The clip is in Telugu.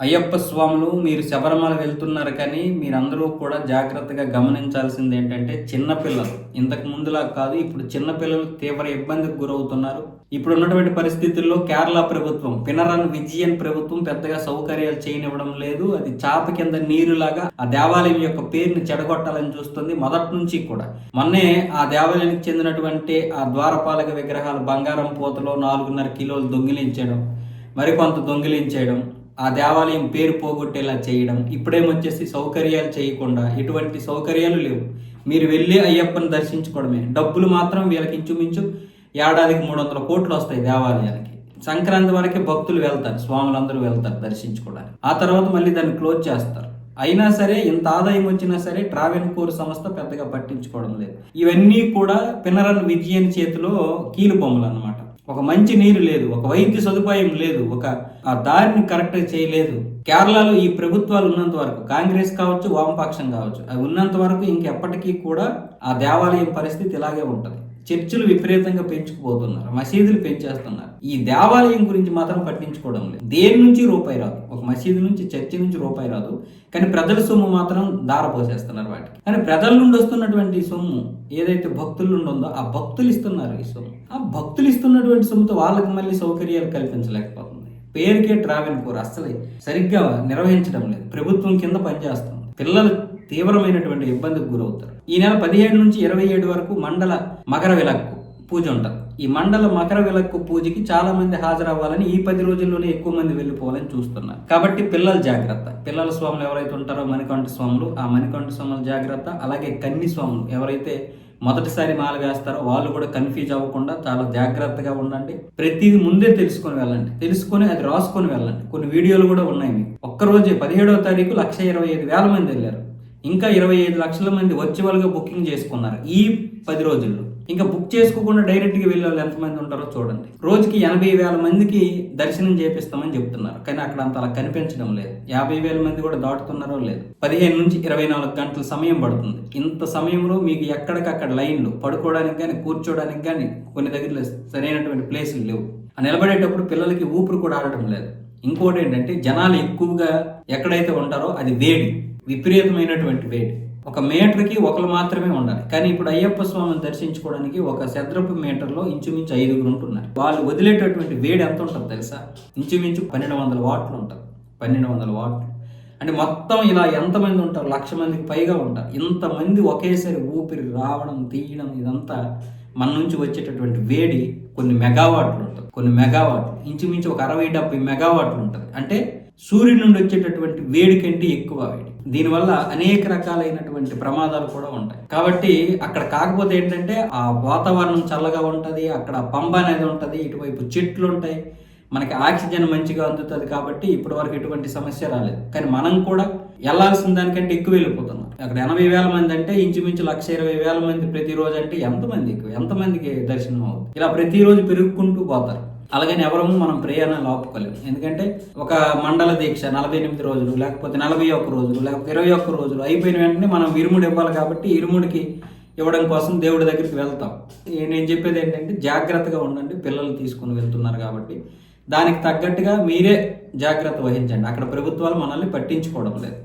అయ్యప్ప స్వాములు మీరు శబరిమల వెళ్తున్నారు కానీ మీరందరూ కూడా జాగ్రత్తగా గమనించాల్సింది ఏంటంటే చిన్నపిల్లలు ఇంతకు ముందులా కాదు ఇప్పుడు చిన్నపిల్లలు తీవ్ర ఇబ్బందికి గురవుతున్నారు. ఇప్పుడు ఉన్నటువంటి పరిస్థితుల్లో కేరళ ప్రభుత్వం పినరన్ విజయన్ ప్రభుత్వం పెద్దగా సౌకర్యాలు చేయనివ్వడం లేదు. అది చాప కింద నీరులాగా ఆ దేవాలయం యొక్క పేరుని చెడగొట్టాలని చూస్తుంది మొదటి నుంచి కూడా. మొన్నే ఆ దేవాలయానికి చెందినటువంటి ఆ ద్వారపాలక విగ్రహాలు బంగారం పూతలో నాలుగున్నర కిలోలు దొంగిలించడం మరికొంత దొంగిలించేయడం ఆ దేవాలయం పేరు పోగొట్టేలా చేయడం ఇప్పుడేమొచ్చేసి సౌకర్యాలు చేయకుండా ఎటువంటి సౌకర్యాలు లేవు. మీరు వెళ్ళి అయ్యప్పని దర్శించుకోవడమే. డబ్బులు మాత్రం వీళ్ళకి ఇంచుమించు ఏడాదికి మూడు వందల కోట్లు వస్తాయి దేవాలయానికి సంక్రాంతి వరకే భక్తులు వెళ్తారు స్వాములందరూ వెళ్తారు దర్శించుకోవడానికి. ఆ తర్వాత మళ్ళీ దాన్ని క్లోజ్ చేస్తారు. అయినా సరే ఇంత ఆదాయం వచ్చినా సరే ట్రావెల్ కోర్ సంస్థ పెద్దగా పట్టించుకోవడం లేదు. ఇవన్నీ కూడా పినరన్ విజయన్ చేతిలో కీలు బొమ్మలు అనమాట ఒక మంచి నీరు లేదు ఒక వైద్య సదుపాయం లేదు ఒక ఆ దారిని కరెక్ట్ చేయలేదు. కేరళలో ఈ ప్రభుత్వాలు ఉన్నంత వరకు కాంగ్రెస్ కావచ్చు వామపక్షం కావచ్చు అవి ఉన్నంత వరకు ఇంకెప్పటికీ కూడా ఆ దేవాలయం పరిస్థితి ఇలాగే ఉంటుంది. చర్చిలు విపరీతంగా పెంచుకుపోతున్నారు మసీదులు పెంచేస్తున్నారు. ఈ దేవాలయం గురించి మాత్రం పట్టించుకోవడం లేదు. దేని నుంచి రూపాయి రాదు? ఒక మసీదు నుంచి చర్చి నుంచి రూపాయి రాదు. కానీ ప్రజల సొమ్ము మాత్రం దారపోసేస్తున్నారు వాటికి. కానీ ప్రజల నుండి వస్తున్నటువంటి సొమ్ము ఏదైతే భక్తుల నుండి ఉందో ఆ భక్తులు ఇస్తున్నారు ఈ సొమ్ము. ఆ భక్తులు ఇస్తున్నటువంటి సొమ్ముతో వాళ్ళకి మళ్ళీ సౌకర్యాలు కల్పించలేకపోతుంది. పేరుకే ట్రావెల్ కోర్ అసలు సరిగ్గా నిర్వహించడం లేదు. ప్రభుత్వం కింద పనిచేస్తుంది. పిల్లలు తీవ్రమైనటువంటి ఇబ్బందికి గురవుతారు. ఈ నెల పదిహేడు నుంచి ఇరవై ఏడు వరకు మండల మకర విలక్కు పూజ ఉంటుంది. ఈ మండల మకర విలక్కు పూజకి చాలా మంది హాజరవ్వాలని ఈ పది రోజుల్లోనే ఎక్కువ మంది వెళ్ళిపోవాలని చూస్తున్నారు. కాబట్టి పిల్లల జాగ్రత్త. పిల్లల స్వాములు ఎవరైతే ఉంటారో మణికంఠ స్వాములు ఆ మణికంఠ స్వాముల జాగ్రత్త అలాగే కన్ని స్వాములు ఎవరైతే మొదటిసారి మాల వేస్తారో వాళ్ళు కూడా కన్ఫ్యూజ్ అవ్వకుండా చాలా జాగ్రత్తగా ఉండండి. ప్రతిదీ ముందే తెలుసుకొని వెళ్ళండి. తెలుసుకొని అది రాసుకొని వెళ్ళండి. కొన్ని వీడియోలు కూడా ఉన్నాయి మీకు. ఒక్కరోజే పదిహేడవ తారీఖు లక్ష ఇరవై ఐదు వేల మంది వెళ్ళారు. ఇంకా ఇరవై ఐదు లక్షల మంది వర్చువల్గా బుకింగ్ చేసుకున్నారు ఈ పది రోజుల్లో. ఇంకా బుక్ చేసుకోకుండా డైరెక్ట్గా వెళ్ళే వాళ్ళు ఎంతమంది ఉంటారో చూడండి. రోజుకి ఎనభై వేల మందికి దర్శనం చేపిస్తామని చెప్తున్నారు. కానీ అక్కడ అంత అలా కనిపించడం లేదు. యాభై వేల మంది కూడా దాటుతున్నారో లేదు. పదిహేను నుంచి ఇరవై నాలుగు గంటల సమయం పడుతుంది. ఇంత సమయంలో మీకు ఎక్కడికక్కడ లైన్లు పడుకోవడానికి కానీ కూర్చోవడానికి కానీ కొన్ని దగ్గర సరైనటువంటి ప్లేసులు లేవు. ఆ నిలబడేటప్పుడు పిల్లలకి ఊపిరి కూడా ఆడటం లేదు. ఇంకోటి ఏంటంటే జనాలు ఎక్కువగా ఎక్కడైతే ఉంటారో అది వేడి. విపరీతమైనటువంటి వేడి ఒక మీటర్కి ఒకరు మాత్రమే ఉండాలి. కానీ ఇప్పుడు అయ్యప్ప స్వామిని దర్శించుకోవడానికి ఒక శద్రపు మీటర్లో ఇంచుమించు ఐదుగురు ఉంటున్నారు. వాళ్ళు వదిలేటటువంటి వేడి ఎంత ఉంటుంది తెలుసా? ఇంచుమించు పన్నెండు వందల వాట్లు ఉంటుంది. పన్నెండు వందల వాట్లు. అంటే మొత్తం ఇలా ఎంతమంది ఉంటారు? లక్ష మందికి పైగా ఉంటారు. ఇంతమంది ఒకేసారి ఊపిరి రావడం తీయడం ఇదంతా మన నుంచి వచ్చేటటువంటి వేడి కొన్ని మెగావాట్లు ఉంటుంది కొన్ని మెగావాట్లు. ఇంచుమించు ఒక అరవై డెబ్బై మెగావాట్లు ఉంటుంది అంటే సూర్యుడి నుండి వచ్చేటటువంటి వేడి కంటే ఎక్కువ వేడి. దీనివల్ల అనేక రకాలైనటువంటి ప్రమాదాలు కూడా ఉంటాయి. కాబట్టి అక్కడ కాకపోతే ఏంటంటే ఆ వాతావరణం చల్లగా ఉంటుంది అక్కడ పంబ అనేది ఉంటుంది ఇటువైపు చెట్లు ఉంటాయి. మనకి ఆక్సిజన్ మంచిగా అందుతుంది కాబట్టి ఇప్పటి వరకు ఎటువంటి సమస్య రాలేదు. కానీ మనం కూడా వెళ్ళాల్సిన దానికంటే ఎక్కువ వెళ్ళిపోతున్నారు అక్కడ ఎనభై వేల మంది అంటే ఇంచుమించు లక్ష ఇరవై వేల మంది ప్రతిరోజు అంటే ఎంతమంది ఎక్కువ? ఎంతమందికి దర్శనం అవుతుంది ఇలా ప్రతిరోజు పెరుగుకుంటూ పోతారు. అలాగని ఎవరము మనం ప్రయాణాలు ఆపుకోలేము. ఎందుకంటే ఒక మండల దీక్ష నలభై ఎనిమిది రోజులు లేకపోతే నలభై ఒక్క రోజులు లేకపోతే ఇరవై ఒక్క రోజులు అయిపోయిన వెంటనే మనం ఇరుముడు ఇవ్వాలి కాబట్టి ఇరుముడికి ఇవ్వడం కోసం దేవుడి దగ్గరికి వెళ్తాం. నేను చెప్పేది ఏంటంటే జాగ్రత్తగా ఉండండి పిల్లలు తీసుకుని వెళ్తున్నారు కాబట్టి. దానికి తగ్గట్టుగా మీరే జాగ్రత్త వహించండి. అక్కడ ప్రభుత్వాలు మనల్ని పట్టించుకోవడం లేదు.